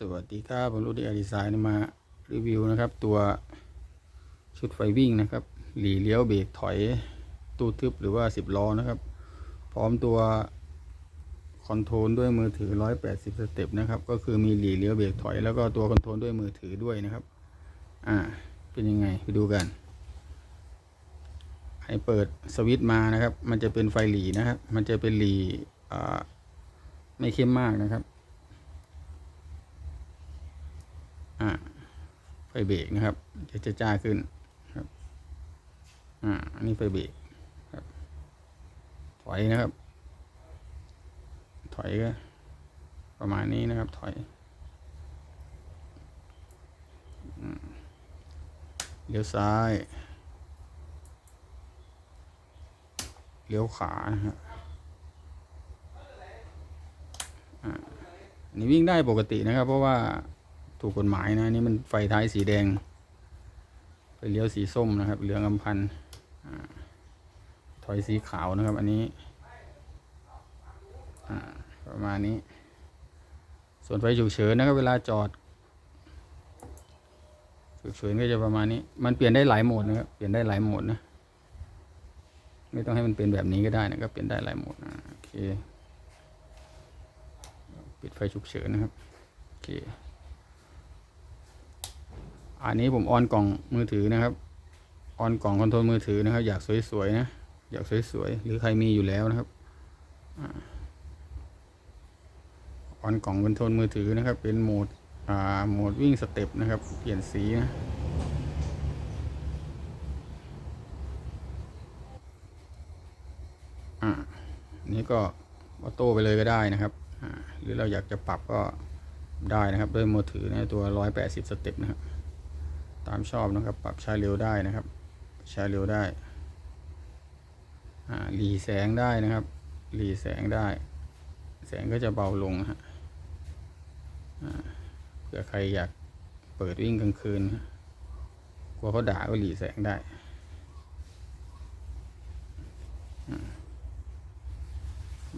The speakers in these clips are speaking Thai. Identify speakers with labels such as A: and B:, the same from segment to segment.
A: สวัสดีครับผมรุ่ดีอาดีไซน์มารีวิวนะครับ ตัวชุดไฟวิ่งนะครับ หลีเลี้ยวเบรกถอยตู้ทึบหรือว่า 10 ล้อนะครับ พร้อมตัวคอนโทรลด้วยมือถือ 180 สเต็ปนะครับ ก็คือมีหลีเลี้ยวเบรกถอยแล้วก็ตัวคอนโทรลด้วยมือถือด้วยนะครับ อ่า เป็นยังไงไปดูกันให้เปิดสวิตช์มานะครับ มันจะเป็นไฟหลีนะครับ มันจะเป็นหลีอ่าไม่เข้มมากนะครับ อ่า ไฟเบรกนะครับ จะจะจ้าขึ้นครับ อ่า อันนี้ไฟเบรกครับ ถอยนะครับ ถอยก็ ประมาณนี้นะครับ ถอยเลี้ยวซ้าย เลี้ยวขวานะครับอ่าอันนี้วิ่งได้ปกตินะครับ เพราะว่า ถูกกฎหมายนะนี่มันไฟท้ายสีแดง ไปเลี้ยวสีส้มนะครับ เหลืองอำพันอถอยสีขาวนะครับ อันนี้ประมาณนี้ ส่วนไฟฉุกเฉินนะครับ เวลาจอดฉุกเฉินก็จะประมาณนี้ มันเปลี่ยนได้หลายโหมดนะครับ เปลี่ยนได้หลายโหมดนะ ไม่ต้องให้มันเป็นแบบนี้ก็ได้นะก็เปลี่ยนได้หลายโหมดโอเค ปิดไฟฉุกเฉินนะครับ โอเค อันนี้ผมออนกล่องมือถือนะครับ ออนกล่องคอนโทรลมือถือนะครับ อยากสวยๆนะ อยากสวยๆ หรือใครมีอยู่แล้วนะครับอ่อนกล่องคอนโทรลมือถือนะครับ เป็นโหมด อ่า โหมดวิ่งสเต็ปนะครับ เปลี่ยนสีนะอ่านี้ก็ออโต้ไปเลยก็ได้นะครับอ่าหรือเราอยากจะปรับก็ได้นะครับ ด้วยมือถือในตัว 180 สเต็ปนะครับ ตามชอบนะครับ ปรับช้าเร็วได้นะครับช้าเร็วได้หลีแสงได้นะครับ หลีแสงได้ แสงก็จะเบาลงนะฮะอ่าเผื่อใครอยากเปิดวิ่งกลางคืนกลัวเขาด่าก็หลีแสงได้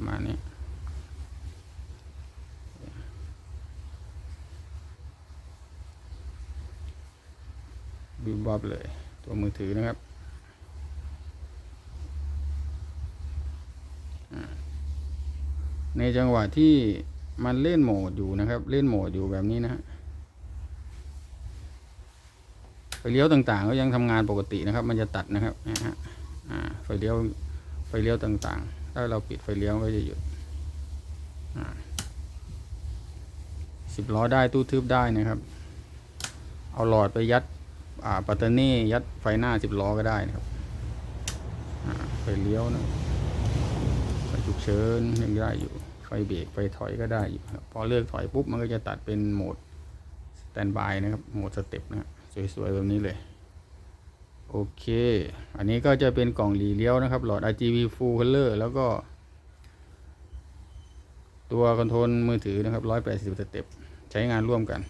A: มาณนี้บิ วบอบเลย ตัวมือถือนะครับในจังหวะที่มันเล่นโหมดอยู่นะครับ เล่นโหมดอยู่แบบนี้นะฮะไฟเลี้ยวต่างๆ ก็ยังทำงานปกตินะครับ มันจะตัดนะครับนะฮะไฟเลี้ยวไฟเลี้ยวต่างๆ ถ้าเราปิดไฟเลี้ยวก็จะหยุดสิบล้อได้ตู้ทึบได้นะครับ เอาหลอดไปยัด ปัตเตอร์นี่ยัดไฟหน้าสิบล้อก็ได้นะครับไฟเลี้ยวนะไฟฉุกเฉินยังได้อยู่ ไฟเบรกไฟถอยก็ได้อยู่พอเลือกถอยปุ๊บมันก็จะตัดเป็นโหมดสแตนบายนะครับโหมดสเต็ปนะฮะสวยๆแบบนี้เลยโอเค อันนี้ก็จะเป็นกล่องหลีเลี้ยวนะครับ หลอด RGB Full Color แล้วก็ ตัวคอนโทรลมือถือนะครับ 180 สเต็ป ใช้งานร่วมกัน